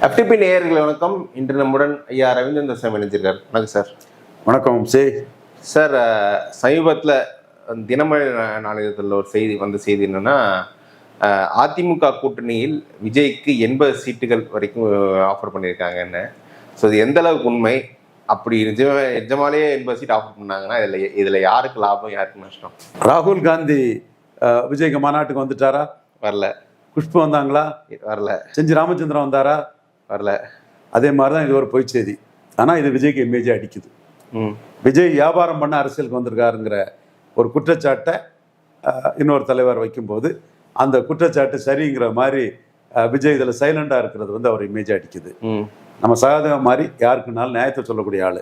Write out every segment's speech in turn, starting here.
FTP நேயர்கள் வணக்கம். இன்று நம்முடன் ஐயா ரவீந்திரன் சாமி இணைஞ்சிருக்கார் வணக்கம் சார். வணக்கம் சார் அஹ், சமீபத்துல தினமணி நாளிதழில் ஒரு செய்தி வந்த செய்தி என்னன்னா அதிமுக கூட்டணியில் விஜய்க்கு எண்பது சீட்டுகள் வரைக்கும் ஆஃபர் பண்ணியிருக்காங்கன்னு ஸோ இது எந்த அளவுக்கு உண்மை? அப்படி நிஜமா நிஜமாலேயே எண்பது சீட் ஆஃபர் பண்ணாங்கன்னா இதில் இதில் யாருக்கு லாபம் யாருக்கு நஷ்டம்? ராகுல் காந்தி விஜய்க்கு மாநாட்டுக்கு வந்துட்டாரா? வரல. குஷ்பு வந்தாங்களா? வரல. செஞ்சி ராமச்சந்திரன் வந்தாரா? வரல. அதே மாதிரி தான் இது ஒரு பொய் செய்தி. ஆனால் இது விஜய்க்கு இமேஜை அடிக்குது. விஜய் வியாபாரம் பண்ண அரசியலுக்கு வந்திருக்காருங்கிற ஒரு குற்றச்சாட்டை இன்னொரு தலைவர் வைக்கும்போது அந்த குற்றச்சாட்டு சரிங்கிற மாதிரி விஜய் இதில் சைலண்டாக இருக்கிறது வந்து அவர் இமேஜை அடிக்குது. நம்ம சகாதேவன் மாதிரி யாருக்குனாலும் நியாயத்தை சொல்லக்கூடிய ஆள்.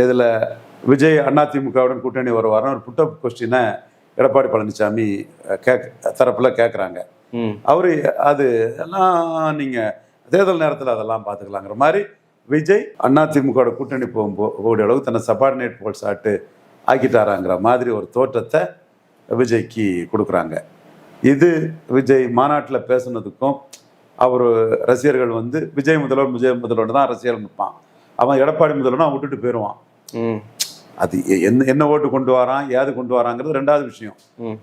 இதில் விஜய் அதிமுகவுடன் கூட்டணி வருவார்னு ஒரு புட்டப் கொஸ்டினை எடப்பாடி பழனிசாமி கேக் தரப்பில் கேட்குறாங்க அவர் அது எல்லாம் நீங்கள் தேர்தல் நேரத்தில் அதெல்லாம் பார்த்துக்கலாங்கிற மாதிரி விஜய் அதிமுகவோட கூட்டணி போகும்போ போகிற அளவுக்கு தன்னை சபார்டினேட் போல்ஸ் ஆட்டு ஆக்கிட்டாராங்கிற மாதிரி ஒரு தோற்றத்தை விஜய்க்கு கொடுக்குறாங்க. இது விஜய் மாநாட்டில் பேசுனதுக்கும் அவர் ரசிகர்கள் வந்து விஜய் முதல்வர் விஜய் முதல்வர் தான் அரசியல் நிற்பான் அவன் எடப்பாடி முதல்வனா அவன் விட்டுட்டு போயிடுவான் அது என்ன என்ன ஓட்டு கொண்டு வரான் ஏது கொண்டு வராங்கிறது ரெண்டாவது விஷயம்.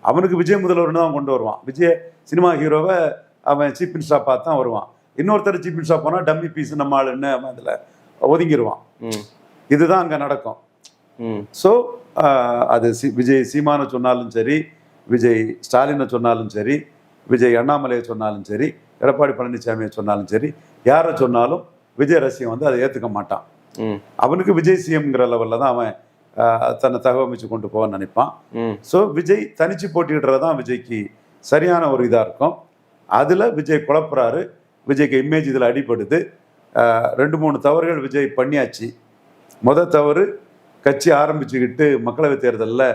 அவனுக்கு விஜய் முதல்வர்னு தான் கொண்டு வருவான். விஜய் சினிமா ஹீரோவை அவன் சீஃப் மினிஸ்டராக பார்த்து தான் வருவான். இன்னொருத்தர் சீஃப் மினிஸ்டராக போனால் டம்மி பீஸ் நம்ம ஆளுன்னு அதில் ஒதுங்கிடுவான் இதுதான் அங்கே நடக்கும். ஸோ அது சி விஜய் சீமானை சொன்னாலும் சரி விஜய் ஸ்டாலினை சொன்னாலும் சரி விஜய் அண்ணாமலையை சொன்னாலும் சரி எடப்பாடி பழனிசாமியை சொன்னாலும் சரி யாரை சொன்னாலும் விஜய் ரசிகன் வந்து அதை ஏற்றுக்க மாட்டான். அவனுக்கு விஜய் சிஎம்ங்கிற லெவலில் தான் அவன் தன்னை தகவமைச்சு கொண்டு போவான்னு நினைப்பான். ஸோ விஜய் தனிச்சு போட்டியிடுறது தான் விஜய்க்கு சரியான ஒரு இதாக இருக்கும். அதில் விஜய் குழப்புறாரு. விஜய்க்கு இமேஜ் இதில் அடிபடுது. ரெண்டு மூணு தவறுகள் விஜய் பண்ணியாச்சு. முத தவறு கட்சி ஆரம்பிச்சுக்கிட்டு மக்களவைத் தேர்தலில்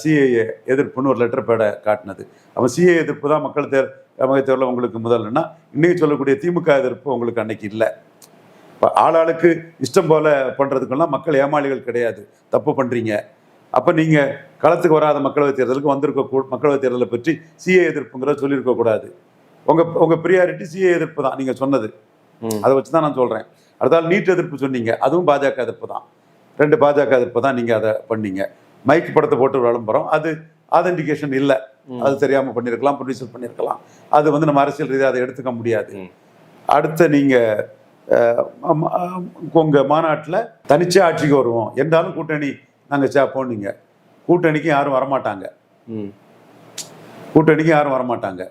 சிஏஏ எதிர்ப்புன்னு ஒரு லெட்டர் பேடை காட்டினது. அவன் சிஏ எதிர்ப்பு தான் மக்கள் தேர் மக்கள் தேர்தலில் உங்களுக்கு முதல்னா இன்னைக்கு சொல்லக்கூடிய திமுக எதிர்ப்பு உங்களுக்கு அன்னைக்கு இல்லை. இப்போ ஆளாளுக்கு இஷ்டம் போல பண்ணுறதுக்கெல்லாம் மக்கள் ஏமாளிகள் கிடையாது. தப்பு பண்ணுறீங்க அப்போ நீங்கள் களத்துக்கு வராத மக்களவைத் தேர்தலுக்கு வந்திருக்க கூ மக்களவைத் தேர்தலை பற்றி சிஏ எதிர்ப்புங்கிறத சொல்லியிருக்கக்கூடாது. உங்கள் உங்கள் ப்ரியாரிட்டி சிஏ எதிர்ப்பு தான் நீங்கள் சொன்னது. அதை வச்சு தான் நான் சொல்கிறேன் அடுத்தால் நீட் எதிர்ப்பு சொன்னீங்க. அதுவும் பாஜக எதிர்ப்பு தான். ரெண்டு பாஜக எதிர்ப்பு தான் நீங்கள் அதை பண்ணீங்க. மைக் படத்தை போட்டு விளம்பரம். அது ஆதென்டிகேஷன் இல்லை. அது தெரியாமல் பண்ணியிருக்கலாம் ப்ரொடியூசர் பண்ணியிருக்கலாம் அது வந்து நம்ம அரசியல் ரீதியாக அதை எடுத்துக்க முடியாது. அடுத்த நீங்கள் உங்கள் மாநாட்டில் தனிச்சே ஆட்சிக்கு வருவோம். என்றாலும் கூட்டணி நாங்கள் சேர்ப்போம் நீங்கள் கூட்டணிக்கு யாரும் வரமாட்டாங்க. கூட்டணிக்கு யாரும் வரமாட்டாங்க.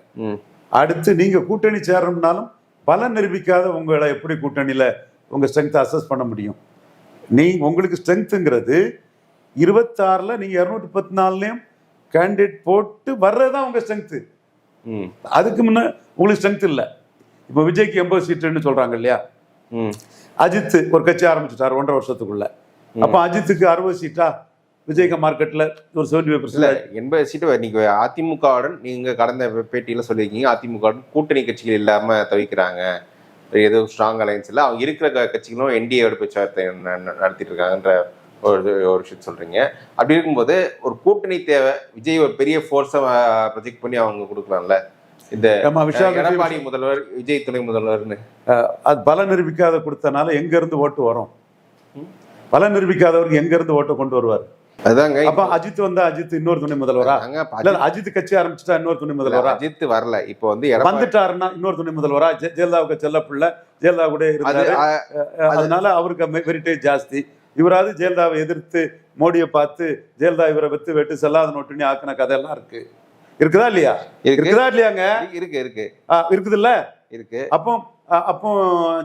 அடுத்து நீங்கள் கூட்டணி சேரணும்னாலும் பலன் நிரூபிக்காத உங்களை எப்படி கூட்டணியில் உங்கள் ஸ்ட்ரென்த்தை அசஸ் பண்ண முடியும்? நீ உங்களுக்கு ஸ்ட்ரென்த்துங்கிறது இருபத்தாறில் நீங்கள் இரநூத்தி பத்து நாலுலேயும் கேண்டிடேட் போட்டு வர்றது தான் உங்கள் ஸ்ட்ரென்த்து ம். அதுக்கு முன்ன உங்களுக்கு ஸ்ட்ரென்த் இல்லை. இப்போ விஜய்க்கு எண்பது சீட்டுன்னு சொல்கிறாங்க இல்லையா? ம். அஜித் ஒரு கட்சி ஆரம்பிச்சுட்டார் ஒன்றரை வருஷத்துக்குள்ள. அப்போ அஜித்துக்கு அறுபது சீட்டா? விஜய்க்கு மார்க்கெட்டில் ஒரு செவன்டி ஃபைவ் இல்ல எண்பது சீட்டு நீங்க அதிமுகவுடன் நீங்க கடந்த பேட்டியில சொல்லியிருக்கீங்க. அதிமுகவுடன் கூட்டணி கட்சிகள் இல்லாம தவிக்கிறாங்க. ஏதோ ஸ்ட்ராங் அலையன்ஸ் இல்லை. அவங்க இருக்கிற கட்சிகளும் என்டிஏவோட பேச்சுவார்த்தை நடத்திட்டு இருக்காங்கன்ற ஒரு ஒரு விஷயம் சொல்றீங்க. அப்படி இருக்கும்போது ஒரு கூட்டணி தேவை. விஜய் ஒரு பெரிய ஃபோர்ஸை ப்ரொஜெக்ட் பண்ணி அவங்க கொடுக்கலாம்ல. இந்த எடப்பாடி முதல்வர் விஜய் துணை முதல்வர்னு. அது பல நிரூபிக்காத கொடுத்தனால எங்க இருந்து ஓட்டு வரும்? பல நிரூபிக்காதவருக்கு எங்க இருந்து ஓட்டை கொண்டு வருவார்? அதுதாங்க அப்ப அஜித் வந்தா அஜித் இன்னொரு துணை முதல்வரா? அங்க இல்ல அஜித் கட்சி ஆரம்பிச்சுட்டா இன்னொரு துணை முதல்வரா? அஜித் வரல. இப்போ வந்து வந்துட்டாருன்னா இன்னொரு துணை முதல்வரா? ஜெயலலிதாவுக்கு செல்ல பிள்ளை ஜெயலலிதா கூட இருந்தாரு. அதனால அவருக்கு வெரிட்டேஜ் ஜாஸ்தி. இவராவது ஜெயலலிதாவை எதிர்த்து மோடியை பார்த்து ஜெயலலிதா இவரை வெத்து வெட்டு செல்லாத நோட்டுன்னு ஆக்கின கதையெல்லாம் இருக்கு. இருக்குதா இல்லையா? இருக்கு. இருக்குதா இல்லையாங்க? இருக்கு இருக்கு ஆ, இருக்குதுல்ல? இருக்கு. அப்போ அப்போ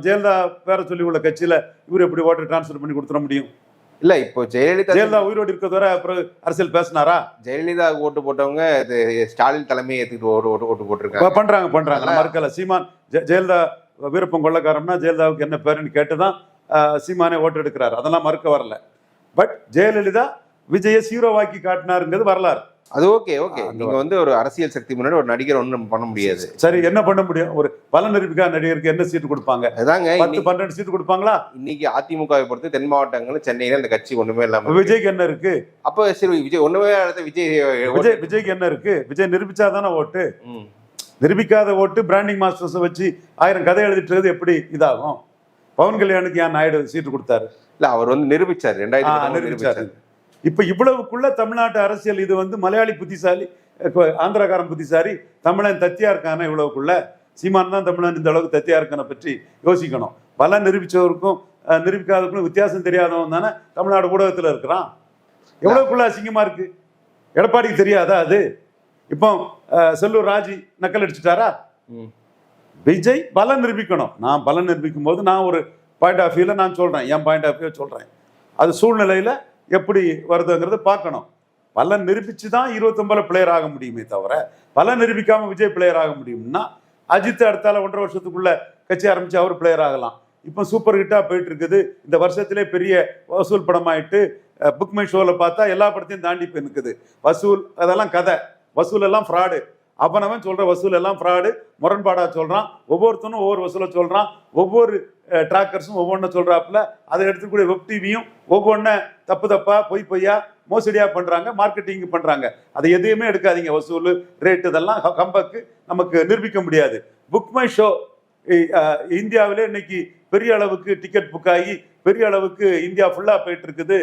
ஜெயலலிதா பேர சொல்லி உள்ள கட்சியில இவர் எப்படி ஓட்டர் டிரான்ஸ்ஃபர் பண்ணி கொடுத்துட முடியும்? இல்ல இப்போ ஜெயலலிதா ஜெயலலிதா உயிரோடு இருக்கிற வரை அப்புறம் அரசியல் பேசினாரா? ஜெயலலிதா ஓட்டு போட்டவங்க ஸ்டாலின் தலைமையை ஏத்துக்கிட்டு ஓட்டு ஓட்டு ஓட்டு போட்டிருக்காங்க. பண்றாங்க பண்றாங்க. மறுக்கல. சீமான் ஜெயலலிதா வீரப்பம் கொள்ளக்காரம்னா ஜெயலலிதாவுக்கு என்ன பேருன்னு கேட்டு தான் சீமானே ஓட்டு எடுக்கிறாரு. அதெல்லாம் மறுக்க வரல. பட் ஜெயலலிதா விஜய ஹீரோவாக்கி காட்டினாருங்கிறது வரலாறு. அது ஓகே ஓகே. நீங்க வந்து ஒரு அரசியல் சக்தி முன்னாடி ஒரு நடிகர் ஒண்ணும் பண்ண முடியாது. சரி என்ன பண்ண முடியும்? ஒரு பல நிரூபிக்கா நடிகருக்கு என்ன சீட்டு கொடுப்பாங்க? அதாங்க பத்து பன்னெண்டு சீட்டு கொடுப்பாங்களா? இன்னைக்கு அதிமுகவை பொறுத்து தென் மாவட்டங்கள் சென்னையில அந்த கட்சி ஒண்ணுமே இல்லாம. விஜய்க்கு என்ன இருக்கு? அப்ப சரி விஜய் ஒண்ணுமே அடுத்த விஜய் விஜய் விஜய்க்கு என்ன இருக்கு? விஜய் நிரூபிச்சாதானே ஓட்டு? ம். நிரூபிக்காத ஓட்டு பிராண்டிங் மாஸ்டர்ஸை வச்சு ஆயிரம் கதை எழுதிட்டு எப்படி இதாகும்? பவன் கல்யாணுக்கு ஏன் நாயுடு சீட்டு கொடுத்தாரு? இல்ல அவர் வந்து நிரூபிச்சாரு ரெண்டாயிரத்தி நிரூபிச்சாரு. இப்ப இவ்வளவுக்குள்ள தமிழ்நாட்டு அரசியல் இது வந்து மலையாளி புத்திசாலி ஆந்திராக்காரன் புத்திசாலி தமிழன் தத்தியா இருக்கான இவ்வளவுக்குள்ள? சீமான் தான் தமிழன் இந்த அளவுக்கு தத்தியா இருக்கான பற்றி யோசிக்கணும். பல நிரூபிச்சவருக்கும் நிரூபிக்காதவருக்கும் வித்தியாசம் தெரியாதவன் தானே தமிழ்நாடு ஊடகத்துல இருக்கிறான். எவ்வளவுக்குள்ள அசிங்கமா இருக்கு? எடப்பாடிக்கு தெரியாதா அது? இப்போ செல்லூர் ராஜி நக்கல் அடிச்சுட்டாரா. விஜய் பலம் நிரூபிக்கணும். நான் பலம் நிரூபிக்கும் போது நான் ஒரு பாயிண்ட் ஆஃப் வியூல நான் சொல்றேன். என் பாயிண்ட் ஆஃப் வியூ சொல்றேன். அது சூழ்நிலையில எப்படி வருதுங்கிறத பார்க்கணும். பலன் நிரூபிச்சு தான் இருபத்தொன்பதுல பிளேயர் ஆக முடியுமே தவிர பலன் நிரூபிக்காம விஜய் பிளேயர் ஆக முடியும்னா அஜித் அடுத்தால ஒன்றரை வருஷத்துக்குள்ள கட்சி ஆரம்பிச்சு அவர் பிளேயர் ஆகலாம். இப்போ சூப்பர் ஹிட்டா போயிட்டு இருக்குது இந்த வருஷத்திலே பெரிய வசூல் படமாயிட்டு புக் மை ஷோவில் பார்த்தா எல்லா படத்தையும் தாண்டி போய் நிற்குது வசூல் அதெல்லாம் கதை. வசூல் எல்லாம் ஃப்ராடு அவனவன் சொல்ற வசூல் எல்லாம் ஃப்ராடு முரண்பாடா சொல்றான். ஒவ்வொருத்தனும் ஒவ்வொரு வசூலை சொல்றான். ஒவ்வொரு ட்ராக்கர்ஸும் ஒவ்வொன்றும் சொல்கிறாப்புல அதை எடுத்துக்கூடிய வெப் டிவியும் ஒவ்வொன்றை தப்பு தப்பாக பொய் பொய்யா மோசடியாக பண்ணுறாங்க மார்க்கெட்டிங் பண்ணுறாங்க அதை எதையுமே எடுக்காதீங்க வசூல் ரேட் இதெல்லாம் கம்பக்கு நமக்கு நிரூபிக்க முடியாது. புக் மை ஷோ இந்தியாவிலே இன்னைக்கு பெரிய அளவுக்கு டிக்கெட் புக் ஆகி பெரிய அளவுக்கு இந்தியா ஃபுல்லாக போயிட்டு இருக்குது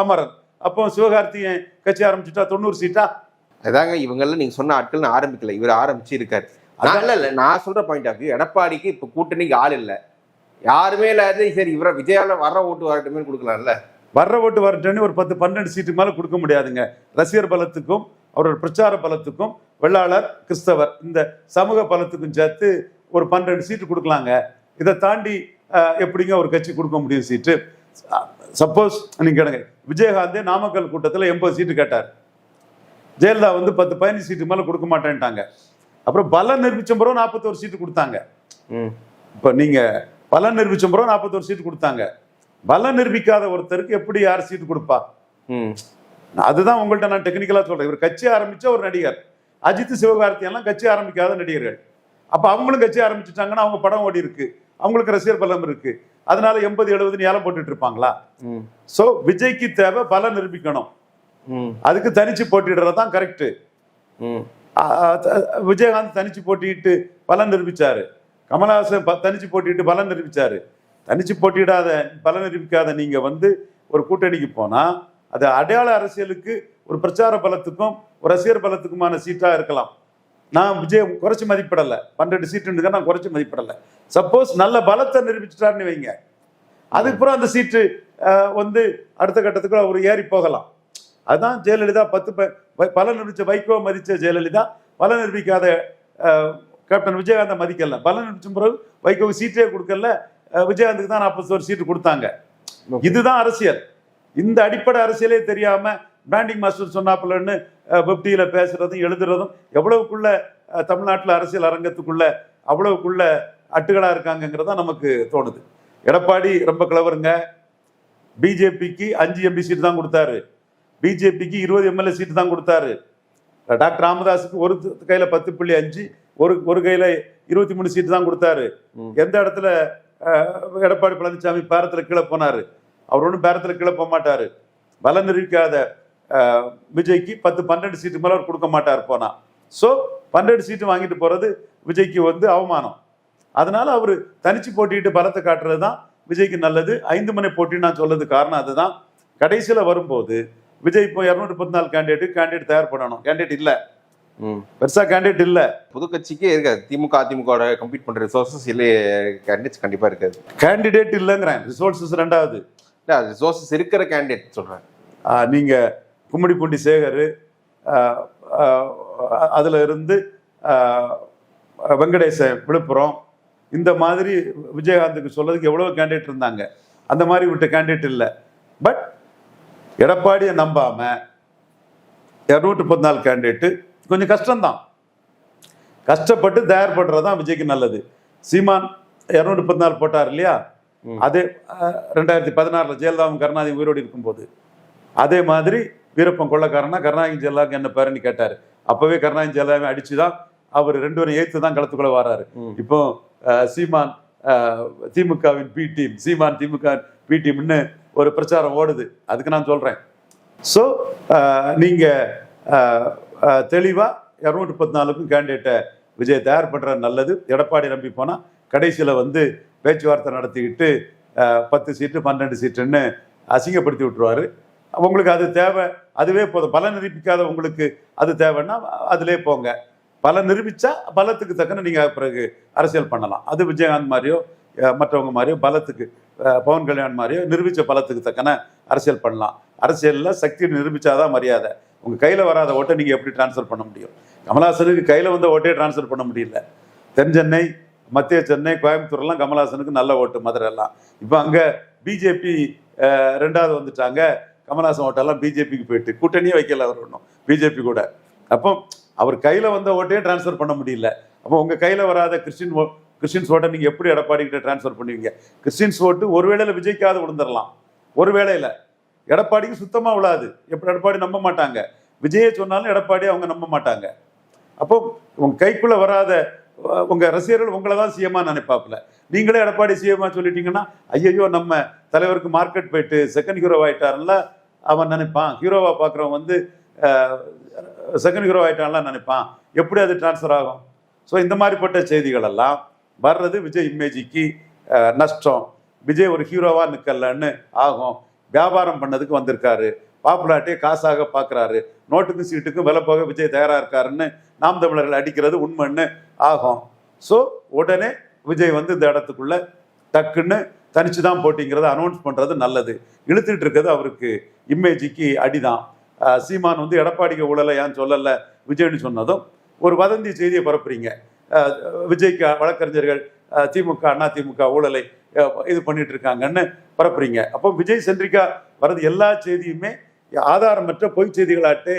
அமரன். அப்போ சிவகார்த்திகேயன் கட்சி ஆரம்பிச்சுட்டா தொண்ணூறு சீட்டா? அதாங்க இவங்கெல்லாம் நீங்கள் சொன்ன ஆட்கள்னு ஆரம்பிக்கல இவர் ஆரம்பிச்சு இருக்காரு நான் இல்ல நான் சொல்ற பாயிண்ட் ஆஃப் வியூ எடப்பாடிக்கு இப்ப கூட்டணிக்கு ஆள் இல்ல. யாருமே இல்லாத சரி இவர விஜயால வர்ற ஓட்டு வரட்டுமே கொடுக்கலாம்ல. வர்ற ஓட்டு வரட்டுன்னு ஒரு பத்து பன்னெண்டு சீட்டு மேல கொடுக்க முடியாதுங்க. ரசிகர் பலத்துக்கும் அவரோட பிரச்சார பலத்துக்கும் வெள்ளாளர் கிறிஸ்தவர் இந்த சமூக பலத்துக்கும் சேர்த்து ஒரு பன்னெண்டு சீட்டு கொடுக்கலாங்க. இதை தாண்டி எப்படிங்க ஒரு கட்சி கொடுக்க முடியும் சீட்டு? சப்போஸ் நீங்க கேளுங்க விஜயகாந்தே நாமக்கல் கூட்டத்தில் எண்பது சீட்டு கேட்டார். ஜெயலலிதா வந்து பத்து பதினஞ்சு சீட்டு மேல கொடுக்க மாட்டேன்ட்டாங்க. அப்புறம் பலம் நிரூபிச்ச பிறகு நாற்பத்தோரு சீட்டு கொடுத்தாங்க. ம். இப்போ நீங்க பலம் நிரூபிச்ச பிறகு நாற்பத்தோரு சீட்டு கொடுத்தாங்க. பலம் நிரூபிக்காத ஒருத்தருக்கு எப்படி யார் சீட்டு கொடுப்பா? ம். அதுதான் உங்கள்ட்ட நான் டெக்னிக்கலா சொல்றேன். இவர் கட்சி ஆரம்பிச்ச ஒரு நடிகர். அஜித் சிவகார்த்தி எல்லாம் கட்சி ஆரம்பிக்காத நடிகர்கள். அப்ப அவங்களும் கட்சி ஆரம்பிச்சுட்டாங்கன்னா அவங்க படம் ஓடி இருக்கு. அவங்களுக்கு ரசிகர் பலம் இருக்கு. அதனால எண்பது எழுபதுன்னு ஏலம் போட்டுட்டு இருப்பாங்களா? சோ விஜய்க்கு தேவை பலம் நிரூபிக்கணும். ம். அதுக்கு தனிச்சு போட்டிடுறது தான் கரெக்ட் ம். விஜயகாந்த் தனிச்சு போட்டிட்டு பலன் நிரூபிச்சாரு. கமலஹாசன் ப- தனிச்சு போட்டிட்டு பலன் நிரூபிச்சாரு. தனிச்சு போட்டியிடாத பலன் நிரூபிக்காத நீங்க வந்து ஒரு கூட்டணிக்கு போனா அது அடையாள அரசியலுக்கு ஒரு பிரச்சார பலத்துக்கும் ஒரு ரசிகர் பலத்துக்குமான சீட்டா இருக்கலாம். நான் விஜய் குறைச்சி மதிப்பிடலை. பன்னெண்டு சீட்டு நான் குறைச்சி மதிப்பிடலை. சப்போஸ் நல்ல பலத்தை நிரூபிச்சிட்டாருன்னு வைங்க. அதுக்கப்புறம் அந்த சீட்டு வந்து அடுத்த கட்டத்துக்கு அவர் ஏறி போகலாம். அதுதான் ஜெயலலிதா பத்து ப- வ- பலன் நிரூபிச்ச வைகோ மதிச்ச ஜெயலலிதா பலன் நிரூபிக்காத கேப்டன் விஜயகாந்தை மதிக்கல. பலன் நிரூபிச்ச பிறகு வைகோவுக்கு சீட்டே கொடுக்கல. விஜயகாந்துக்கு தான் நாற்பது ஒரு சீட்டு கொடுத்தாங்க. இதுதான் அரசியல். இந்த அடிப்படை அரசியலே தெரியாம பிராண்டிங் மாஸ்டர் சொன்னாப்புலன்னு வெப்டியில பேசுறதும் எழுதுறதும் எவ்வளவுக்குள்ள தமிழ்நாட்டுல அரசியல் அரங்கத்துக்குள்ள அவ்வளவுக்குள்ள அட்டுகளா இருக்காங்கங்கிறதா நமக்கு தோணுது. எடப்பாடி ரொம்ப கிளவருங்க பிஜேபிக்கு அஞ்சு எம்பி சீட் தான் கொடுத்தாரு. பிஜேபிக்கு இருபது எம்எல்ஏ சீட்டு தான் கொடுத்தாரு. டாக்டர் ராமதாஸுக்கு ஒரு கையில பத்து புள்ளி அஞ்சு ஒரு ஒரு கையில இருபத்தி மூணு சீட்டு தான் கொடுத்தாரு. எந்த இடத்துல எடப்பாடி பழனிசாமி பேரத்துல கீழே போனாரு? அவர் ஒன்றும் பேரத்துல கீழே போக மாட்டாரு. பலம் நிரூபிக்காத விஜய்க்கு பத்து பன்னெண்டு சீட்டு மேல அவர் கொடுக்க மாட்டார் போனா. ஸோ பன்னெண்டு சீட்டு வாங்கிட்டு போறது விஜய்க்கு வந்து அவமானம். அதனால அவர் தனிச்சு போட்டிட்டு பலத்தை காட்டுறது தான் விஜய்க்கு நல்லது. ஐந்து மணி போட்டி நான் சொல்றது காரணம் அதுதான். கடைசியில வரும்போது விஜய் இப்போ இரநூத்தி முப்பத்தி நாலு கேண்டிடேட் கேண்டிடேட் தயார் பண்ணணும். கேண்டிடேட் இல்ல. ம். பெருசா கேண்டிடேட் இல்ல. புது கட்சிக்கே இருக்காது. திமுக அதிமுக கம்பீட் பண்ற ரிசோர்சஸ் இல்லை கேண்டிடேட்ஸ் கண்டிப்பா இருக்காது. கேண்டிடேட் இல்லைங்கிறேன். ரிசோர்சஸ் ரெண்டாவது. இல்ல ரிசோர்சஸ் இருக்கிற கேண்டிடேட் சொல்றேன். ஆஹ் நீங்க கும்மிடிப்பூண்டி சேகர் அதுல இருந்து ஆஹ் வெங்கடேசன் விழுப்புரம் இந்த மாதிரி விஜயகாந்துக்கு சொல்றதுக்கு எவ்வளவு கேண்டிடேட் இருந்தாங்க? அந்த மாதிரி விட்ட கேண்டிடேட் இல்லை. பட் எடப்பாடியை நம்பாம இரநூற்றி பதினாலு கேண்டிடேட்டு கொஞ்சம் கஷ்டம்தான். கஷ்டப்பட்டு தயார் தான் விஜய்க்கு நல்லது. சீமான் இரநூற்றி பதினாலு போட்டார் இல்லையா. அதே ரெண்டாயிரத்தி பதினாறுல ஜெயலலிதாவும் கருணாநிதி உயிரோடு இருக்கும்போது. அதே மாதிரி வீரப்பன் கொள்ளக்காரனா கருணாநிதி ஜெயலலிதாவுக்கு என்ன பேருன்னு கேட்டார். அப்பவே கருணாநிதி ஜெயலலிதாவை அடிச்சு தான் அவர் ரெண்டு பேரும் ஏத்து தான் களத்துக்குள்ள வராரு. இப்போ சீமான் திமுகவின் B team Seeman DMK B டீம்னு ஒரு பிரச்சாரம் ஓடுது. அதுக்கு நான் சொல்கிறேன் ஸோ நீங்கள் தெளிவாக அஹ், இரநூத்தி முப்பத்தி நாலுக்கும் கேண்டிடேட்டை விஜய் தயார் பண்ணுறது நல்லது. எடப்பாடி நம்பி போனால் கடைசியில் வந்து பேச்சுவார்த்தை நடத்திக்கிட்டு பத்து சீட்டு பன்னெண்டு சீட்டுன்னு அசிங்கப்படுத்தி விட்டுருவாரு. உங்களுக்கு அது தேவை. அதுவே போதும். பலம் நிரூபிக்காத உங்களுக்கு அது தேவைன்னா அதிலே போங்க. பலம் நிரூபித்தா பலத்துக்கு தக்கன நீங்கள் பிறகு அரசியல் பண்ணலாம். அது விஜயகாந்த் மாதிரியோ மற்றவங்க மாதிரியோ பலத்துக்கு பவன் கல்யாண் மாதிரியோ நிரூபித்த பலத்துக்கு தக்கன அரசியல் பண்ணலாம். அரசியலில் சக்தி நிரூபித்தாதான் மரியாதை. உங்கள் கையில் வராத ஓட்டை நீங்கள் எப்படி ட்ரான்ஸ்ஃபர் பண்ண முடியும்? கமலாசனுக்கு கையில் வந்த ஓட்டையே ட்ரான்ஸ்ஃபர் பண்ண முடியல. தென்சென்னை மத்திய சென்னை கோயம்புத்தூர்லாம் கமலாசனுக்கு நல்ல ஓட்டு மதுரை எல்லாம். இப்போ அங்கே பிஜேபி ரெண்டாவது வந்துட்டாங்க. கமல்ஹாசன் ஓட்டெல்லாம் பிஜேபிக்கு போயிட்டு கூட்டணியே வைக்கல அவர் ஒன்றும் பிஜேபி கூட. அப்போ அவர் கையில் வந்த ஓட்டையும் ட்ரான்ஸ்ஃபர் பண்ண முடியல. அப்போ உங்கள் கையில் வராத கிறிஸ்டின் ஓ கிறிஸ்டின்ஸ் ஓட்டை நீங்கள் எப்படி எடப்பாடி கிட்ட ட்ரான்ஸ்ஃபர் பண்ணுவீங்க? கிறிஸ்டின்ஸ் ஓட்டு ஒரு வேளையில் விஜய்க்காவது விழுந்துடலாம் ஒரு வேளையில். எடப்பாடிக்கு சுத்தமாக விழாது. எப்படி எடப்பாடி நம்ப மாட்டாங்க? விஜயை சொன்னாலும் எடப்பாடி அவங்க நம்ப மாட்டாங்க. அப்போ உங்கள் கைக்குள்ளே வராத உங்கள் ரசிகர்கள் உங்களை தான் சிஎம்மா நினைப்பாப்புல. நீங்களே எடப்பாடி சிஎம்மா சொல்லிட்டீங்கன்னா ஐயையோ நம்ம தலைவருக்கு மார்க்கெட் போயிட்டு செகண்ட் ஹீரோ ஆயிட்டாருல அவன் நினைப்பான். ஹீரோவாக பார்க்குறவன் வந்து செகண்ட் ஹீரோ ஆகிட்டான்லாம் நினைப்பான். எப்படி அது ட்ரான்ஸ்ஃபர் ஆகும்? ஸோ இந்த மாதிரிப்பட்ட செய்திகள் எல்லாம் வர்றது விஜய் இமேஜிக்கு நஷ்டம். விஜய் ஒரு ஹீரோவாக நிற்கலன்னு ஆகும். வியாபாரம் பண்ணதுக்கு வந்திருக்காரு. பாப்புலாரிட்டியை காசாக பார்க்குறாரு நோட்டுக்கும் சீட்டுக்கும் விலை போக விஜய் தயாராக இருக்காருன்னு நாம் தமிழர்கள் அடிக்கிறது உண்மைன்னு ஆகும். ஸோ உடனே விஜய் வந்து இந்த இடத்துக்குள்ள டக்குன்னு தனிச்சு தான் போட்டிங்கிறத அனௌன்ஸ் பண்ணுறது நல்லது. இழுத்துட்டு இருக்கிறது அவருக்கு. இமேஜிக்கு அடிதான். சீமான் வந்து எடப்பாடிக்கு ஊழலை ஏன் சொல்லலை. விஜய்னு சொன்னதும் ஒரு வதந்தி செய்தியை பரப்புறீங்க. விஜய்க்கு வழக்கறிஞர்கள் திமுக அண்ணா திமுக ஊழலை இது பண்ணிட்டு இருக்காங்கன்னு பரப்புறீங்க. அப்போ விஜய் சென்றிக்கா வர்றது எல்லா செய்தியுமே ஆதாரமற்ற பொய் செய்திகளாட்டே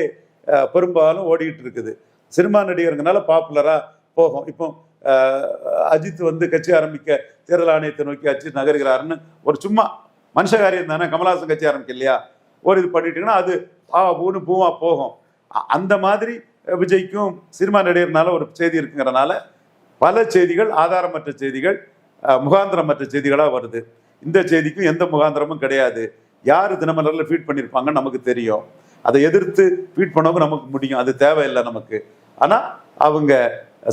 பெரும்பாலும் ஓடிக்கிட்டு இருக்குது சினிமா நடிகருங்கனால பாப்புலரா போகும். இப்போ அஜித் வந்து கட்சி ஆரம்பிக்க தேர்தல் ஆணையத்தை நோக்கி அஜித் நகர்கிறாருன்னு ஒரு சும்மா மனுஷ காரியம் தானே கமலஹாசன் கட்சி ஆரம்பிக்க இல்லையா ஒரு இது பண்ணிட்டீங்கன்னா அது ஆ பூன்னு பூவா போகும். அந்த மாதிரி விஜய்க்கும் சினிமா நடிகர்னால ஒரு செய்தி இருக்குங்கிறனால பல செய்திகள் ஆதாரமற்ற செய்திகள் முகாந்திரமற்ற செய்திகளாக வருது. இந்த செய்திக்கும் எந்த முகாந்திரமும் கிடையாது. யார் தினமலரில் ஃபீட் பண்ணியிருப்பாங்கன்னு நமக்கு தெரியும். அதை எதிர்த்து ஃபீட் பண்ணவும் நமக்கு முடியும். அது தேவையில்லை நமக்கு. ஆனால் அவங்க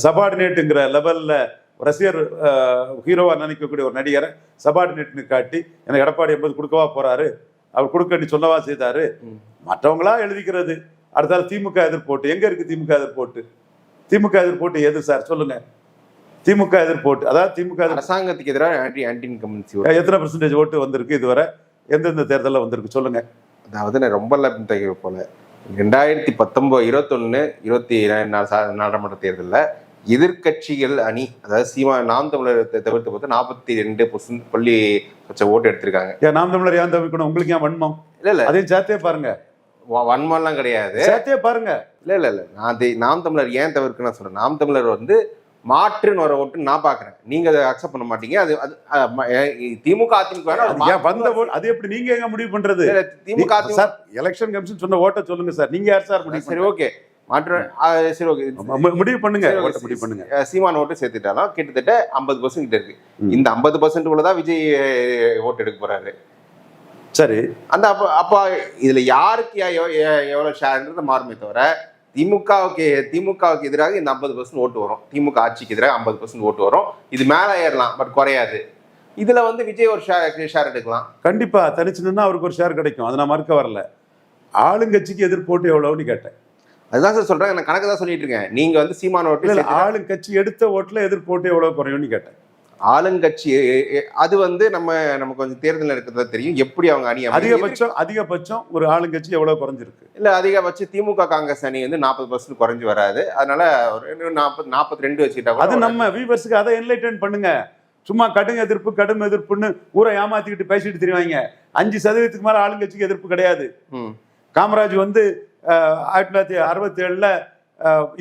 சபார்டினேட்டுங்கிற லெவலில் ரசிகர் ஹீரோவாக நினைக்கக்கூடிய ஒரு நடிகரை சபார்டினேட்னு காட்டி எனக்கு எடப்பாடி எண்பது கொடுக்கவா போறாரு? அவர் கொடுக்கன்னு சொல்லவா செய்தாரு. மற்றவங்களா எழுதிக்கிறது. அடுத்தால திமுக எதிர்ப்போட்டு எங்க இருக்கு திமுக எதிர்ப்போட்டு திமுக எதிர்ப்போட்டு எது சார்? சொல்லுங்க. திமுக எதிர்ப்போட்டு அதாவது திமுக அரசாங்கத்துக்கு எதிராக ஆன்டி ஆன்டி இன்கம்பன்சி எத்தனை பெர்சன்டேஜ் ஓட்டு வந்திருக்கு இதுவரை? எந்தெந்த தேர்தலில் வந்திருக்கு? சொல்லுங்க. அதாவது நான் ரொம்ப பின்தகி போல. ரெண்டாயிரத்தி பத்தொன்பது இருபத்தொன்னு இருபத்தி நாடாளுமன்ற தேர்தலில் எதிர்க்கட்சிகள் அணி அதாவது சீமா நாம் தமிழர் தவிர்த்து பார்த்து நாற்பத்தி ரெண்டு பர்சன்ட் பள்ளி ஓட்டு எடுத்திருக்காங்க. நாம் தமிழர் ஏன் தவிர்க்கணும்? உங்களுக்கு ஏன் வன்மம்? இல்ல இல்ல. அதையும் சேர்த்தே பாருங்க. வன்மம்லாம் கிடையாது. சேர்த்தே பாருங்க. இல்ல இல்ல இல்ல. நான் நாம் தமிழர் ஏன் தவிர்க்க நான் சொல்றேன். நாம் தமிழர் வந்து மாற்றுன்னு வர ஓட்டு நான் பாக்குறேன். நீங்க அதை அக்செப்ட் பண்ண மாட்டீங்க. அது திமுக அதிமுக வேணா வந்த அது எப்படி நீங்க எங்க முடிவு பண்றது? திமுக சார் எலெக்ஷன் கமிஷன் சொன்ன ஓட்டை சொல்லுங்க சார். நீங்க யார் சார் முடிவு சரி ஓகே. மாற்று சரி ஓகே. முடிவு பண்ணுங்க. முடிவு பண்ணுங்க. சீமான் ஓட்டு சேர்த்துட்டாலும் கிட்டத்தட்ட ஐம்பது பர்சன்ட் கிட்ட இருக்கு. இந்த ஐம்பது பர்சன்ட் தான் விஜய் ஓட்டு எடுக்க போறாரு. சரி. அந்த அப்ப அப்ப இதுல யாருக்கு யா- எவ்- எ- எவ்வளவு ஷேர்ன்றது மாறுமே தவிர திமுகவுக்கு திமுகவுக்கு எதிராக இந்த ஐம்பது பர்சன்ட் ஓட்டு வரும். திமுக ஆட்சிக்கு எதிராக ஐம்பது பர்சன்ட் ஓட்டு வரும். இது மேல ஏறலாம் பட் குறையாது. இதுல வந்து விஜய் ஒரு ஷேர் ஷேர் எடுக்கலாம். கண்டிப்பா தனிச்சு நின்னா அவருக்கு ஒரு ஷேர் கிடைக்கும். அதை நான் மறுக்க வரல. ஆளுங்கட்சிக்கு எதிர்ப்போட்டு எவ்வளவுன்னு கேட்டேன். அதுதான் சார் சொல்றேன். நான் கணக்கு தான் சொல்லிட்டு இருக்கேன். நீங்க வந்து சீமான ஓட்டு ஆளுங்கட்சி எடுத்த ஓட்டுல எதிர்ப்போட்டு எவ்வளவு குறையும்னு கேட்டேன். ஆளுங்கட்சி அது வந்து நம்ம நமக்கு கொஞ்சம் தேர்தல் இருக்கிறதா தெரியும். எப்படி அவங்க அணி. அதிகபட்சம் அதிகபட்சம் ஒரு ஆளுங்கட்சி எவ்வளவு குறைஞ்சிருக்கு? இல்ல அதிகபட்சம் திமுக காங்கிரஸ் அணி வந்து நாற்பது பர்சன்ட் குறைஞ்சு வராது. அதனால ஒரு நாற்பது நாற்பத்தி ரெண்டு வச்சுக்கிட்டா கூட அது நம்ம வீவர்ஸுக்கு அதை என்லைட்டன் பண்ணுங்க. சும்மா கடும் எதிர்ப்பு கடும் எதிர்ப்புன்னு ஊரை ஏமாத்திக்கிட்டு பேசிட்டு தெரிவாங்க அஞ்சு சதவீதத்துக்கு மேல ஆளுங்கட்சிக்கு எதிர்ப்பு கிடையாது. காமராஜ் வந்து ஆயிரத்தி தொள்ளாயிரத்தி அறுபத்தி ஏழுல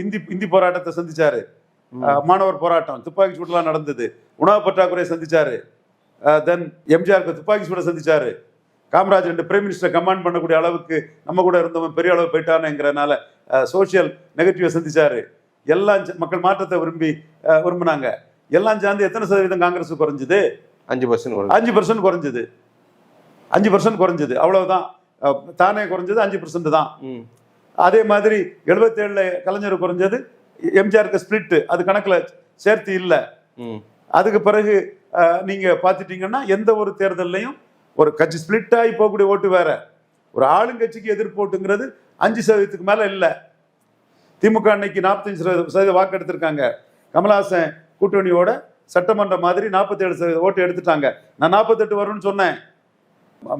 இந்தி இந்தி போராட்டத்தை சந்திச்சாரு. மாணவர் போராட்டம் துப்பாக்கி சூடுலாம் நடந்தது. உணவு பற்றாக்குறை சந்திச்சாரு. தென் எம்ஜிஆருக்கு துப்பாக்கி சூட சந்திச்சாரு. காமராஜ் ரெண்டு பிரைம் மினிஸ்டர் கமாண்ட் பண்ணக்கூடிய அளவுக்கு நம்ம கூட இருந்தவன் பெரிய அளவு போயிட்டானுங்கிறனால சோஷியல் நெகட்டிவ் சந்திச்சாரு. எல்லாம் ச- மக்கள் மாற்றத்தை விரும்பி விரும்பினாங்க. எல்லாம் சேர்ந்து எத்தனை சதவீதம் காங்கிரஸ் குறைஞ்சது? அஞ்சு பர்சன்ட் அஞ்சு பர்சன்ட் குறைஞ்சது. அஞ்சு பர்சன்ட் குறைஞ்சது. அவ்வளவுதான். தானே குறைஞ்சது அஞ்சு பர்சன்ட் தான். அதே மாதிரி எழுபத்தேழுல கலைஞர் குறைஞ்சது எம்ஜிஆருக்கு ஸ்பிளிட் அது கணக்குல சேர்த்து இல்லை. அதுக்கு பிறகு நீங்கள் பார்த்துட்டிங்கன்னா பார்த்துட்டீங்கன்னா எந்த ஒரு தேர்தல்லையும் ஒரு கட்சி ஸ்பிளிட் ஆகி போகக்கூடிய ஓட்டு வேற. ஒரு ஆளுங்கட்சிக்கு எதிர்ப்பு ஓட்டுங்கிறது அஞ்சு சதவீதத்துக்கு மேலே இல்லை. திமுக அன்னைக்கு நாற்பத்தஞ்சு சதவீத சதவீதம் வாக்கு எடுத்திருக்காங்க. கமலஹாசன் கூட்டணியோட சட்டமன்றம் மாதிரி நாற்பத்தேழு சதவீத ஓட்டு எடுத்துட்டாங்க. நான் நாற்பத்தெட்டு வரும்னு சொன்னேன்.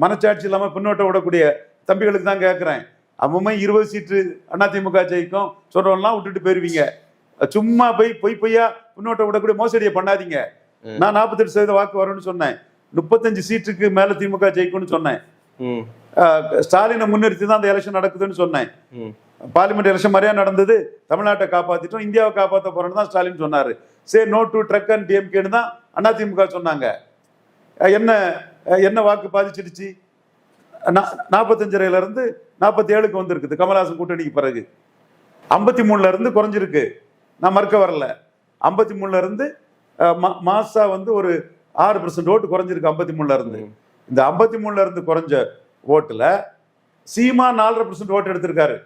மனச்சாட்சி இல்லாமல் பின்னோட்ட விடக்கூடிய தம்பிகளுக்கு தான் கேட்குறேன் அவன் இருபது சீட்டு அதிமுக ஜெயிக்கும். சொல்கிறவங்களாம் விட்டுட்டு போயிருவீங்க. சும்மா போய் பொய் பொய்யா பின்னோட்ட விடக்கூடிய மோசடியை பண்ணாதீங்க. நான் நாற்பத்தெட்டு சதவீத வாக்கு வரும்னு சொன்னேன். முப்பத்தஞ்சு சீட்டுக்கு மேல திமுக ஜெயிக்கும்னு சொன்னேன். ஸ்டாலினை முன்னிறுத்தி தான் அந்த எலெக்ஷன் நடக்குதுன்னு சொன்னேன். பார்லிமெண்ட் எலெக்ஷன் மாதிரியா நடந்தது தமிழ்நாட்டை காப்பாத்திட்டோம் இந்தியாவை காப்பாற்ற போறோம்னு தான் ஸ்டாலின் சொன்னாரு. சரி நோ டு ட்ரக் அண்ட் டிஎம்கேன்னு தான் அதிமுக சொன்னாங்க. அஹ் என்ன என்ன வாக்கு பாதிச்சிடுச்சு? நா- நாற்பத்தஞ்சரைல இருந்து நாற்பத்தி ஏழுக்கு வந்திருக்குது கமலஹாசன் கூட்டணிக்கு பிறகு. ஐம்பத்தி மூணுல இருந்து குறைஞ்சிருக்கு. நான் மறுக்க வரல. ஐம்பத்தி மூணுல இருந்து அஹ், மா- மாசா வந்து ஒரு ஆறு பர்சன்ட் ஓட்டு குறைஞ்சிருக்கு ஐம்பத்தி மூணுல இருந்து. இந்த ஐம்பத்தி மூணுல இருந்து குறைஞ்ச ஓட்டுல சீமா நாலரை பர்சன்ட் ஓட்டு எடுத்திருக்காரு.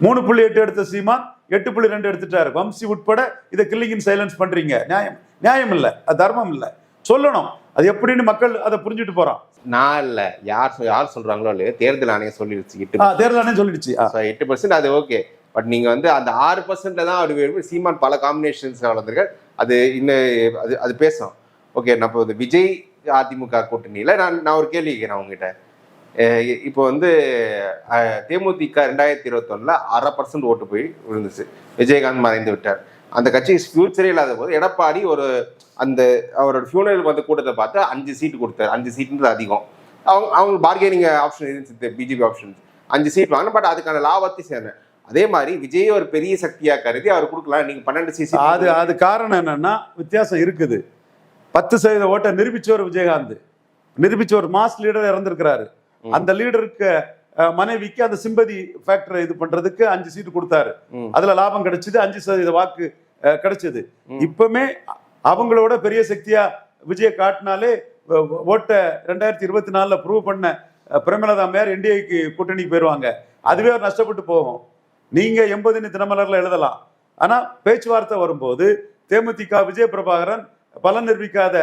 மூணு புள்ளி எட்டு எடுத்த சீமான் எட்டு புள்ளி ரெண்டு எடுத்துட்டாரு. வம்சி உட்பட இதை கில்லிங் இன் சைலன்ஸ் பண்றீங்க. நியாயம் நியாயம் இல்ல. அது தர்மம் இல்ல. சொல்லணும். அது எப்படின்னு மக்கள் அதை புரிஞ்சுட்டு போறான். நான் இல்ல. யார் யார் சொல்றாங்களோ இல்லையோ தேர்தல் ஆணையம் சொல்லிடுச்சு எட்டு ஆ, தேர்தல் ஆணையம் சொல்லிடுச்சு. எட்டு பர்சன்ட் அது ஓகே பட் நீங்க வந்து அந்த ஆறு பர்சன்ட்ல தான் அவர் சீமான் பல காம்பினேஷன்ஸ் வளர்ந்துருக்காரு அது இன்னும் அது அது பேசணும் ஓகே நான் இப்போ விஜய் அதிமுக கூட்டணியில நான் நான் ஒரு கேள்வி கேட்கிறேன் உங்ககிட்ட இப்போ வந்து தேமுதிக ரெண்டாயிரத்தி இருபத்தொன்னுல அரை பர்சன்ட் ஓட்டு போய் விழுந்துச்சு. விஜயகாந்த் மறைந்து விட்டார். அந்த கட்சி ஃபியூச்சரே இல்லாத போது எடப்பாடி ஒரு அந்த அவரோட ஃபியூனல் வந்த கூட்டத்தை பார்த்து அஞ்சு சீட்டு கொடுத்தாரு. அஞ்சு சீட்டுன்றது அதிகம். அவங்க அவங்க பார்கெனிங் ஆப்ஷன் இருந்துச்சு பிஜேபி ஆப்ஷன் அஞ்சு சீட் வாங்கின பட் அதுக்கான லாபத்தை சேர்ந்தேன். அதே மாதிரி விஜய் ஒரு பெரிய சக்தியா கருதி அவர் கொடுக்கலாம். நீங்க பன்னெண்டு சிசி அது அது காரணம் என்னன்னா வித்தியாசம் இருக்குது. பத்து சதவீத ஓட்டை நிரூபிச்சவர் விஜயகாந்த். நிரூபிச்சவர் மாஸ் லீடர் இறந்திருக்கிறாரு. அந்த லீடருக்கு மனைவிக்கு அந்த சிம்பதி ஃபேக்டரை இது பண்றதுக்கு அஞ்சு சீட்டு கொடுத்தாரு. அதுல லாபம் கிடைச்சது அஞ்சு சதவீத வாக்கு கிடைச்சது. இப்பவுமே அவங்களோட பெரிய சக்தியா விஜய காட்டினாலே ஓட்டை ரெண்டாயிரத்தி இருபத்தி நாலுல ப்ரூவ் பண்ண பிரேமலதா மேயர் என்டிஏக்கு கூட்டணிக்கு போயிருவாங்க. அதுவே ஒரு நஷ்டப்பட்டு போகும். நீங்க எண்பதுன்னு தினமலர்ல எழுதலாம். ஆனா பேச்சுவார்த்தை வரும்போது தேமுதிக விஜய் பிரபாகரன் பலன் நிரூபிக்காத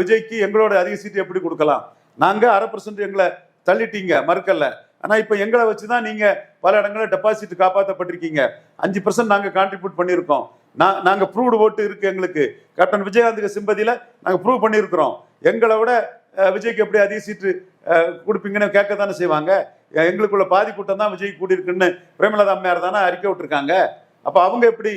விஜய்க்கு எங்களோட அதிக சீட்டு எப்படி கொடுக்கலாம்? நாங்க அரை பர்சன்ட் எங்களை தள்ளிட்டீங்க மறுக்கல. ஆனா இப்ப எங்களை வச்சுதான் நீங்க பல இடங்களில் டெபாசிட் காப்பாற்றப்பட்டிருக்கீங்க அஞ்சு பர்சன்ட் நாங்க கான்ட்ரிபியூட் பண்ணியிருக்கோம். நான் நாங்கள் ப்ரூவ்டு ஓட்டு இருக்குது எங்களுக்கு. கேப்டன் விஜயகாந்துக்கு சிம்பதியில் நாங்கள் ப்ரூவ் பண்ணியிருக்கிறோம். எங்களை விட விஜய்க்கு எப்படி அதிக சீட்டு கொடுப்பீங்கன்னு கேட்க தானே செய்வாங்க? எங்களுக்குள்ள பாதி கூட்டம் தான் விஜய் கூடியிருக்குன்னு பிரேமலதா அம்மையார் தானே அறிக்கை விட்டுருக்காங்க. அப்ப அவங்க எப்படி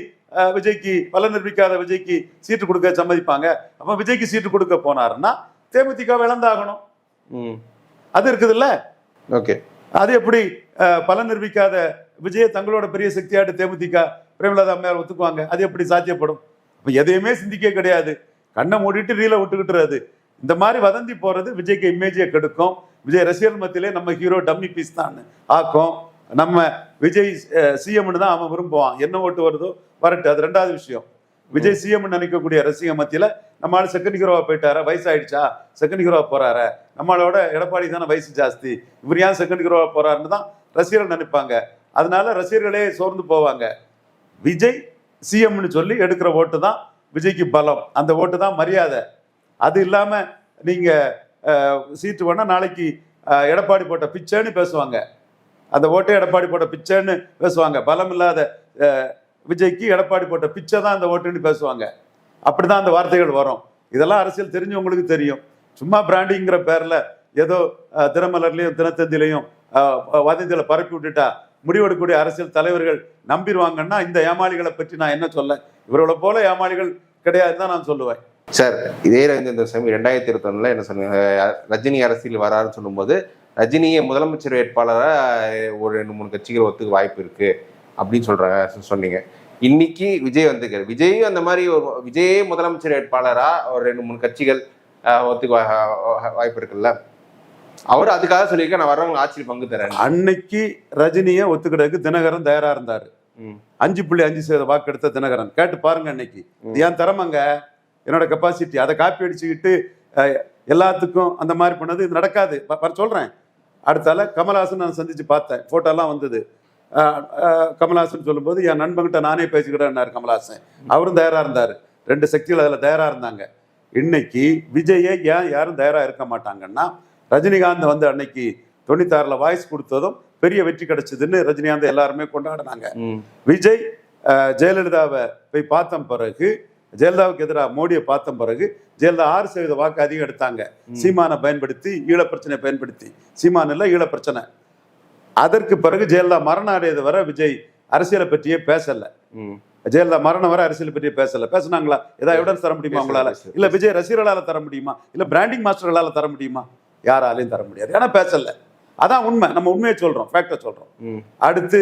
விஜய்க்கு பலன் நிரூபிக்காத விஜய்க்கு சீட்டு கொடுக்க சம்மதிப்பாங்க? அப்ப விஜய்க்கு சீட்டு கொடுக்க போனாருன்னா தேமுதிக இழந்தாகணும். ம். அது இருக்குதுல்ல? ஓகே. அது எப்படி பலன் நிரூபிக்காத விஜய தங்களோட பெரிய சக்தியாட்டு தேமுதிக பிரேமலதா அம்மையார் ஒத்துக்குவாங்க? அது எப்படி சாத்தியப்படும்? இப்ப எதையுமே சிந்திக்க கிடையாது. கண்ணை மூடிட்டு ரீல விட்டுக்கிட்டுறது இந்த மாதிரி வதந்தி போறது விஜய்க்கு இமேஜை கெடுக்கும். விஜய் ரசிகர் மத்தியிலே நம்ம ஹீரோ டம்மி பீஸ் தான். ஆக்கும். நம்ம விஜய் சிஎம்னு தான் அவன் விரும்புவான். என்ன ஓட்டு வருதோ வரட்டு. அது ரெண்டாவது விஷயம். விஜய் சிஎம் நினைக்கக்கூடிய ரசிக மத்தியில நம்மளால செகண்ட் ஹீரோவா போயிட்டாரா? வயசு ஆயிடுச்சா செகண்ட் ஹீரோவா போறாரு? நம்மளோட எடப்பாடி தானே வயசு ஜாஸ்தி. இவர் ஏன் செகண்ட் ஹீரோவா போறாருன்னு தான் ரசிகர்கள் நினைப்பாங்க. அதனால ரசிகர்களே சோர்ந்து போவாங்க. விஜய் சிஎம்னு சொல்லி எடுக்கிற ஓட்டு தான் விஜய்க்கு பலம். அந்த ஓட்டு தான் மரியாதை. அது இல்லாம நீங்க அஹ், சீட்டு வேணா நாளைக்கு எடப்பாடி போட்ட பிச்சைன்னு பேசுவாங்க. அந்த ஓட்டை எடப்பாடி போட்ட பிச்சைன்னு பேசுவாங்க. பலம் இல்லாத விஜய்க்கு எடப்பாடி போட்ட பிச்சை தான் அந்த ஓட்டுன்னு பேசுவாங்க. அப்படிதான் அந்த வார்த்தைகள் வரும். இதெல்லாம் அரசியல் தெரிஞ்சவங்களுக்கு தெரியும். சும்மா பிராண்டிங்கிற பேரில் ஏதோ தினமலர்லையும் தினத்தந்திலையும் வதந்தியில் பரப்பி விட்டுட்டா முடிவெடுக்கக்கூடிய அரசியல் தலைவர்கள் நம்பிடுவாங்கன்னா இந்த ஏமாளிகளை பற்றி நான் என்ன சொல்ல? இவர்களை போல ஏமாளிகள் கிடையாது தான் நான் சொல்லுவேன். சார் இதே இந்த சமயம் ரெண்டாயிரத்தி இருபத்தொன்னுல என்ன சொன்னீங்க? ரஜினி அரசியல் வராருன்னு சொல்லும்போது ரஜினியை முதலமைச்சர் வேட்பாளரா அஹ், ஒரு ரெண்டு மூணு கட்சிகள் ஒத்துக்க வாய்ப்பு இருக்கு அப்படின்னு சொல்றாங்க சொ- சொன்னீங்க. இன்னைக்கு விஜய் வந்திருக்காரு. விஜயும் அந்த மாதிரி ஒரு விஜயே முதலமைச்சர் வேட்பாளரா ஒரு ரெண்டு மூணு கட்சிகள் ஒத்துக்க வாய்ப்பு இருக்குல்ல? அவர் அதுக்காக சொல்லியிருக்க நான் வர்றவங்க ஆட்சியில் பங்கு தரேன் அன்னைக்கு ரஜினியை ஒத்துக்கிறதுக்கு தினகரன் தயாரா இருந்தாரு. அஞ்சு புள்ளி அஞ்சு சதவீத வாக்கு எடுத்த தினகரன். கேட்டு பாருங்க அன்னைக்கு. ஏன் திறமைங்க என்னோட கெப்பாசிட்டி அதை காப்பி அடிச்சுக்கிட்டு எல்லாத்துக்கும் அந்த மாதிரி பண்ணது இது நடக்காது. சொல்றேன். அடுத்தால கமல்ஹாசன் நான் சந்திச்சு பார்த்தேன். போட்டோலாம் வந்தது. கமல்ஹாசன் சொல்லும்போது என் நண்பன்கிட்ட நானே பேசிக்கிறேன்னாரு கமல்ஹாசன். அவரும் தயாரா இருந்தாரு. ரெண்டு சக்திகள் அதில் தயாரா இருந்தாங்க. இன்னைக்கு விஜயை ஏன் யாரும் தயாரா இருக்க மாட்டாங்கன்னா ரஜினிகாந்த் வந்து அன்னைக்கு தொண்ணூத்தாறுல வாய்ஸ் கொடுத்ததும் பெரிய வெற்றி கிடைச்சதுன்னு ரஜினிகாந்த் எல்லாருமே கொண்டாடினாங்க. விஜய் ஜெயலலிதாவை போய் பார்த்த பிறகு ஜெயலலிதாவுக்கு எதிராக மோடியை பார்த்த பிறகு ஜெயலலிதா ஆறு சதவீத வாக்கு அதிகம் எடுத்தாங்க. சீமானை பயன்படுத்தி ஈழப்பிரச்சனை பயன்படுத்தி. சீமான் இல்ல ஈழப்பிரச்சனை அதற்கு பிறகு ஜெயலலிதா மரணம் அடையது வரை விஜய் அரசியலை பற்றியே பேசல. ஜெயலலிதா மரணம் வரை அரசியலை பற்றியே பேசல. பேசுனாங்களா? ஏதாவது எவிடன்ஸ் தர முடியுமா உங்களால? இல்ல விஜய் ரசிகர்களால தர முடியுமா? இல்ல பிராண்டிங் மாஸ்டர்களால தர முடியுமா? யாராலையும் தர முடியாது. ஏன்னா பேசல. அதான் உண்மை. நம்ம உண்மையை சொல்றோம் ஃபேக்டை சொல்றோம். அடுத்து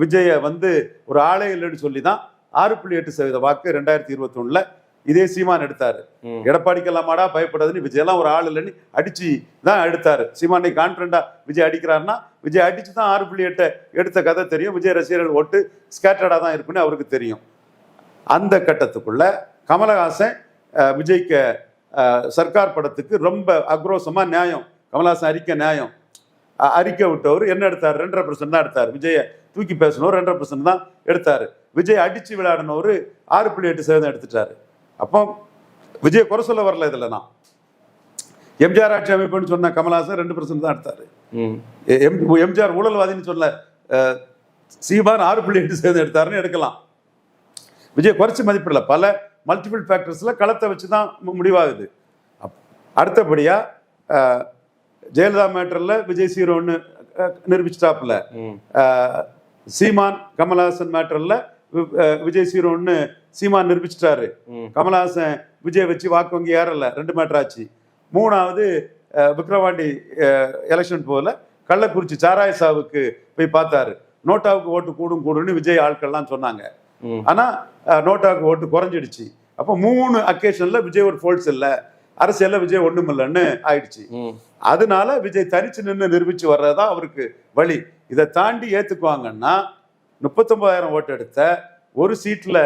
விஜய வந்து ஒரு ஆளே இல்லைன்னு சொல்லி தான் ஆறு புள்ளி எட்டு சதவீத வாக்கு ரெண்டாயிரத்தி இருபத்தி இதே சீமான் எடுத்தாரு. எடப்பாடிக்கெல்லாமாடா பயப்படுறதுன்னு விஜயெல்லாம் ஒரு ஆள் இல்லைன்னு அடிச்சு தான் எடுத்தாரு. சீமானை கான்பிடண்டா விஜய் அடிக்கிறாருன்னா விஜய் அடிச்சு தான் ஆறு புள்ளி எட்டை எடுத்த கதை தெரியும். விஜய் ரசிகர்கள் ஓட்டு ஸ்கேட்டர்டா தான் இருக்குன்னு அவருக்கு தெரியும். அந்த கட்டத்துக்குள்ள கமலஹாசன் விஜய்க்கு சர்க்கார் படத்துக்கு ரொம்ப அக்ரோசமா நியாயம். கமலஹாசன் அறிக்கை நியாயம். அறிக்கை விட்டவர் என்ன எடுத்தார்? ரெண்டரை பர்சன்ட் தான் எடுத்தார். விஜயை தூக்கி பேசணும் ரெண்டரை பர்சன்ட் தான் எடுத்தார். விஜய் அடிச்சு விளையாடினவர் ஆறு புள்ளி எட்டு சதவீதம் எடுத்துட்டாரு. அப்போ விஜய் குறை சொல்ல வரல இதுல நான் எம்ஜிஆர் ஆட்சி அமைப்புன்னு சொன்ன கமலஹாசன் ரெண்டு பர்சன்ட் தான் எடுத்தாரு. எம் எம்ஜிஆர் ஊழல்வாதின்னு அஹ், சீமான் ஆறு புள்ளி எட்டு சதவீதம் எடுத்தாருன்னு எடுக்கலாம். விஜய் குறைச்சி மதிப்பிடல. பல மல்டிபிள் ஃபேக்டர்ஸ்ல களத்தை வச்சு தான் முடிவாகுது. அப்- அடுத்தபடியா அஹ், ஜெயலலிதா மேட்டர்ல விஜய் சீரோன்னு நிரூபிச்சிட்டாப்புல. சீமான் கமலஹாசன் மேட்டர்ல விஜய் சீரோன்னு சீமான் நிரூபிச்சிட்டாரு. கமலஹாசன் விஜய் வச்சு வாக்கு வங்கி ஏறல ரெண்டு மேட்டர் ஆச்சு. மூணாவது அஹ், விக்கிரவாண்டி எலெக்ஷன் போல கள்ளக்குறிச்சி சாராய சாவுக்கு போய் பார்த்தாரு. நோட்டாவுக்கு ஓட்டு கூடும் கூடும்னு விஜய் ஆட்கள்லாம் சொன்னாங்க. ஆனா நோட்டாவுக்கு ஓட்டு குறைஞ்சிடுச்சு. அப்போ மூணு அக்கேஷன்ல விஜய் ஒரு ஃபோல்ஸ் இல்லை. அரசியல்ல விஜய் ஒண்ணும் இல்லைன்னு ஆயிடுச்சு. அதனால விஜய் தனிச்சு நின்று நிரூபிச்சு வர்றதா அவருக்கு வழி. இதை தாண்டி ஏத்துக்குவாங்கன்னா முப்பத்தொன்பதாயிரம் ஓட்டு எடுத்த ஒரு சீட்ல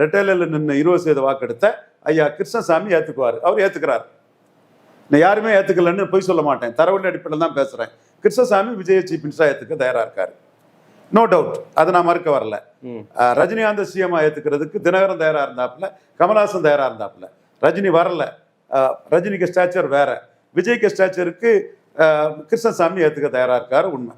ரெட்டையில நின்று இருபது சதவீத வாக்கு எடுத்த ஐயா கிருஷ்ணசாமி ஏத்துக்குவார். அவர் ஏத்துக்கிறார். நான் யாருமே ஏத்துக்கலன்னு பொய் சொல்ல மாட்டேன். தரவுள்ள அடிப்படையில் தான் பேசுறேன். கிருஷ்ணசாமி விஜய் சீஃப் மினிஸ்டரா ஏத்துக்க தயாரா இருக்காரு. நோ டவுட் அதை நான் மறுக்க வரல. ரஜினிகாந்த் சிஎம் ஏத்துக்கிறதுக்கு தினகரன் தயாரா இருந்தாப்புல கமல்ஹாசன் தயாரா இருந்தாப்புல. ரஜினி வரல. ரஜினிக்கு ஸ்டாச்சர் வேற. விஜய்க்கு ஸ்டாச்சருக்கு கிருஷ்ணசாமி ஏத்துக்க தயாரா இருக்காரு உண்மை.